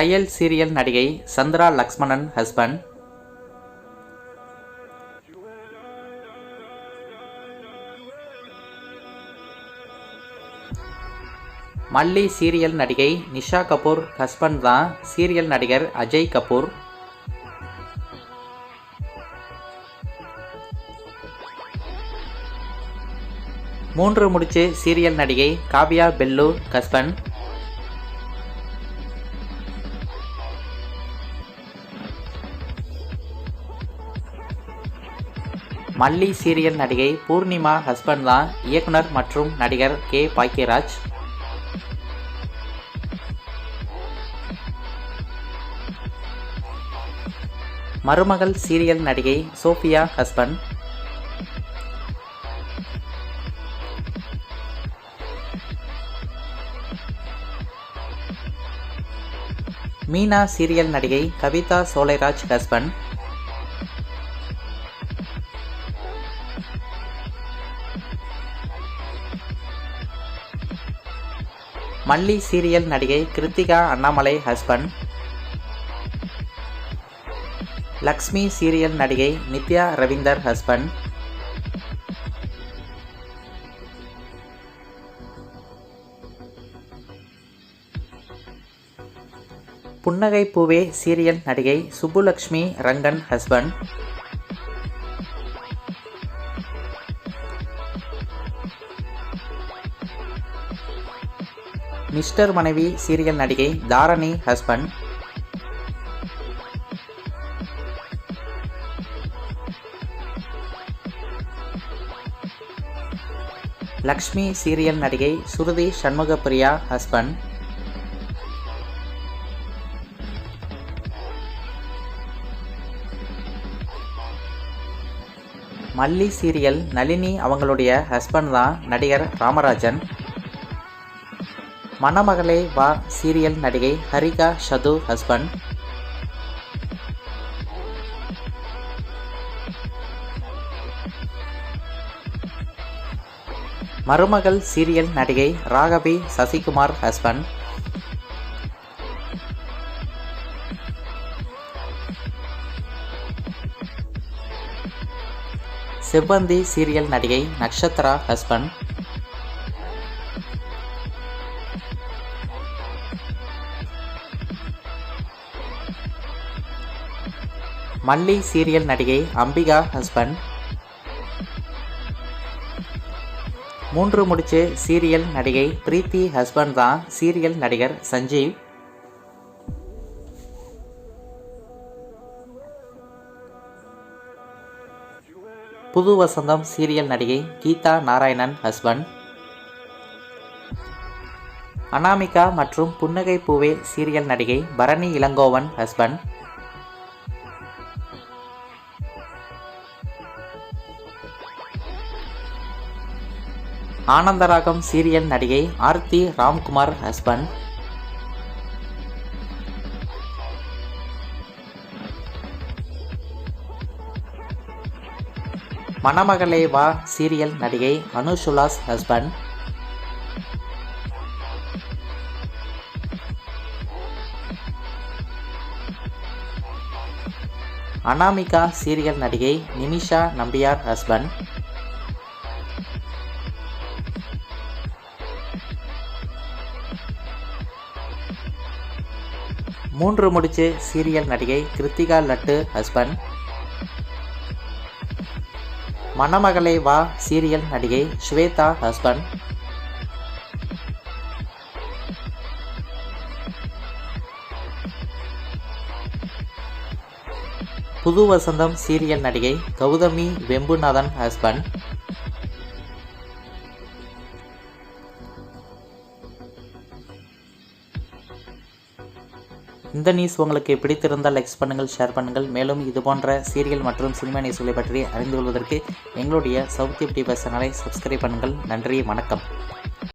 கையல் serial நடிகை Chandra Lakshmanan husband Malli serial நடிகை Nisha Kapoor husband தான் சீரியல் நடிகர் அஜய் கபூர். மூன்று முடிச்சு சீரியல் நடிகை Kavya bell husband Malli serial நடிகை பூர்ணிமா ஹஸ்பண்ட் தான் இயக்குனர் மற்றும் நடிகர் கே பாக்கியராஜ். மருமகள் சீரியல் நடிகை சோஃபியா ஹஸ்பண்ட் மீனா சீரியல் நடிகை கவிதா சோலைராஜ் ஹஸ்பண்ட் மல்லி சீரியல் நடிகை கிருத்திகா அண்ணாமலை ஹஸ்பண்ட் லக்ஷ்மி சீரியல் நடிகை நித்யா ரவீந்தர் ஹஸ்பண்ட் புன்னகை பூவே சீரியல் நடிகை Subbulakshmi Rangan husband mister Manaivi serial நடிகை தாரணி ஹஸ்பண்ட். லக்ஷ்மி சீரியல் நடிகை சுருதி சண்முகப்பிரியா ஹஸ்பண்ட். மல்லி சீரியல் நளினி அவங்களுடைய ஹஸ்பண்ட் தான் நடிகர் ராமராஜன். மணமகளே வா சீரியல் நடிகை ஹரிகா ஷது ஹஸ்பண்ட். மருமகள் சீரியல் நடிகை ராகவி சசிகுமார் ஹஸ்பண்ட். செவ்வந்தி சீரியல் நடிகை நக்ஷத்ரா ஹஸ்பண்ட். மல்லி சீரியல் நடிகை அம்பிகா ஹஸ்பண்ட் மூன்று முடிச்சு சீரியல் நடிகை பிரீத்தி ஹஸ்பண்ட் தான் சீரியல் நடிகர் சஞ்சீவ். புது வசந்தம் சீரியல் நடிகை கீதா நாராயணன் ஹஸ்பண்ட் அனாமிகா மற்றும் புன்னகை பூவே சீரியல் நடிகை பரணி இளங்கோவன் ஹஸ்பண்ட் ஆனந்தராகம் சீரியல் நடிகை ஆர்த்தி ராம்குமார் ஹஸ்பண்ட். மணமகளே வா சீரியல் நடிகை அனுஷுலாஸ் ஹஸ்பண்ட். அனாமிகா சீரியல் நடிகை நிமிஷா நம்பியார் ஹஸ்பண்ட். மூன்று முடிச்சு சீரியல் நடிகை கிருத்திகா லட்டு ஹஸ்பண்ட் மணமகளே வா சீரியல் நடிகை ஸ்வேதா ஹஸ்பண்ட் புது வசந்தம் சீரியல் நடிகை கௌதமி வெம்புநாதன் ஹஸ்பண்ட் இந்த நியூஸ் உங்களுக்கு பிடித்திருந்தால் லைக்ஸ் பண்ணுங்கள் ஷேர் பண்ணுங்கள். மேலும் இது போன்ற சீரியல் மற்றும் சினிமா நியூஸ்களை பற்றி அறிந்து கொள்வதற்கு எங்களுடைய சவுத் டிவி சேனலை சப்ஸ்கிரைப் பண்ணுங்கள். நன்றி வணக்கம்.